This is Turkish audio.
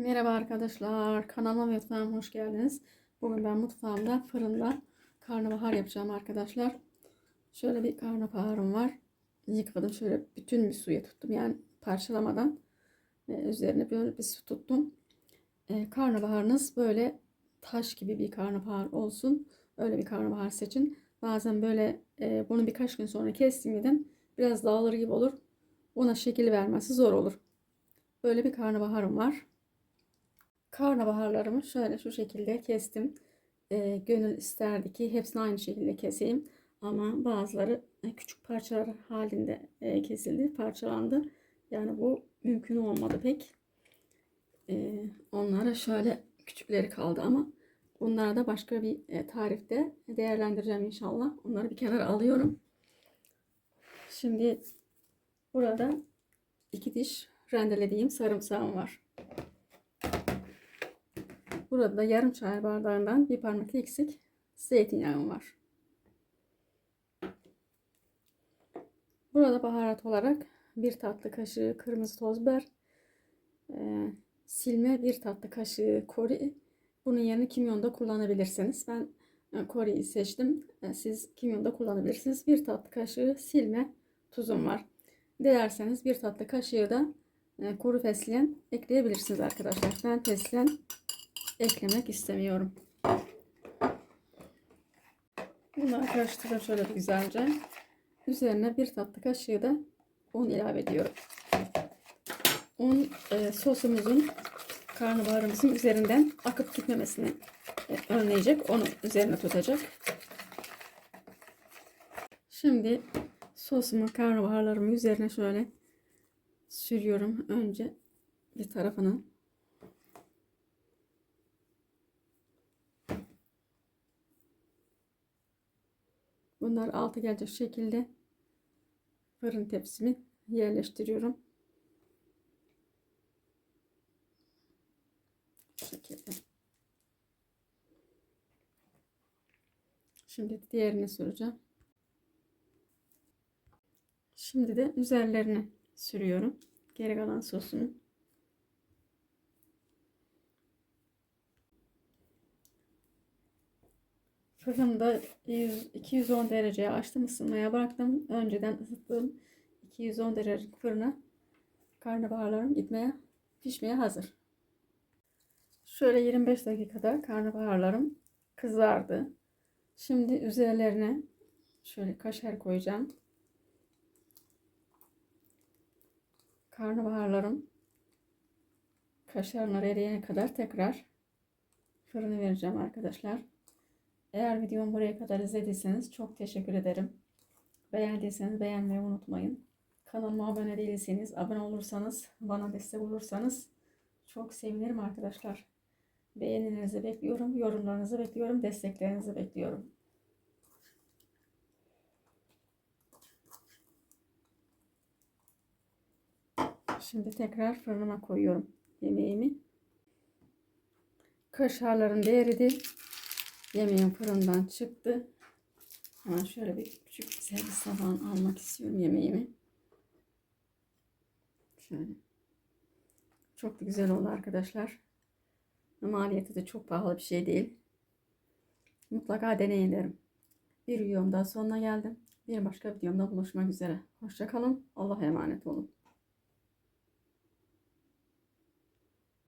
Merhaba arkadaşlar. Kanalıma ve mutfağıma hoş geldiniz. Bugün ben mutfağımda fırında karnabahar yapacağım arkadaşlar. Şöyle bir karnabaharım var. Yıkadım şöyle bütün bir suya tuttum. Yani parçalamadan üzerine böyle bir su tuttum. Ee, karnabaharınız böyle taş gibi bir karnabahar olsun. Öyle bir karnabahar seçin. Bazen böyle e, bunu birkaç gün sonra kestim biraz dağılır gibi olur. Ona şekil vermesi zor olur. Böyle bir karnabaharım var. Karnabaharlarımı şöyle şu şekilde kestim. E, gönül isterdi ki hepsini aynı şekilde keseyim. Ama bazıları küçük parçalar halinde e, kesildi, parçalandı. Yani bu mümkün olmadı pek. E, onlara şöyle küçükleri kaldı ama bunları da başka bir e, tarifte değerlendireceğim inşallah. Onları bir kenara alıyorum. Şimdi burada iki diş rendelediğim sarımsağım var. Burada da yarım çay bardağından bir parmak eksik zeytinyağım var. Burada baharat olarak bir tatlı kaşığı kırmızı toz biber, e, silme bir tatlı kaşığı kori. Bunun yerine kimyon da kullanabilirsiniz. Ben e, koriyi seçtim. E, siz kimyon da kullanabilirsiniz. Bir tatlı kaşığı silme tuzum var. Dilerseniz bir tatlı kaşığı da e, kuru fesleğen ekleyebilirsiniz arkadaşlar. Ben fesleğen eklemek istemiyorum. Bunları karıştırıyorum şöyle güzelce. Üzerine bir tatlı kaşığı da un ilave ediyorum. Un e, sosumuzun karnabaharımızın üzerinden akıp gitmemesini e, önleyecek. Onu üzerine tutacak. Şimdi sosumu karnabaharlarımı üzerine şöyle sürüyorum. Önce bir tarafını Bunlar altı gelecek şekilde fırın tepsimi yerleştiriyorum. Bu şekilde. Şimdi diğerini süreceğim. Şimdi de üzerlerine sürüyorum. Geri kalan sosunu. Fırında 100, 210 dereceye açtım ısınmaya bıraktım. Önceden ısıttığım 210 derecelik fırına karnabaharlarım gitmeye pişmeye hazır. Şöyle 25 dakikada karnabaharlarım kızardı. Şimdi üzerlerine şöyle kaşar koyacağım. Karnabaharlarım kaşarlar eriyene kadar tekrar fırını vereceğim arkadaşlar. Eğer videomu buraya kadar izlediyseniz çok teşekkür ederim. Beğendiyseniz beğenmeyi unutmayın. Kanalıma abone değilseniz, abone olursanız, bana destek olursanız çok sevinirim arkadaşlar. Beğenilerinizi bekliyorum, yorumlarınızı bekliyorum, desteklerinizi bekliyorum. Şimdi tekrar fırınıma koyuyorum yemeğimi. Kaşarlarım da eridi. Yemeğim fırından çıktı. Hemen şöyle bir küçük servis tabağına almak istiyorum yemeğimi. Şöyle. Çok da güzel oldu arkadaşlar. Maliyeti de çok pahalı bir şey değil. Mutlaka deneyin derim. Bir videomda sonuna geldim. Bir başka videomda buluşmak üzere. Hoşçakalın. Allah'a emanet olun.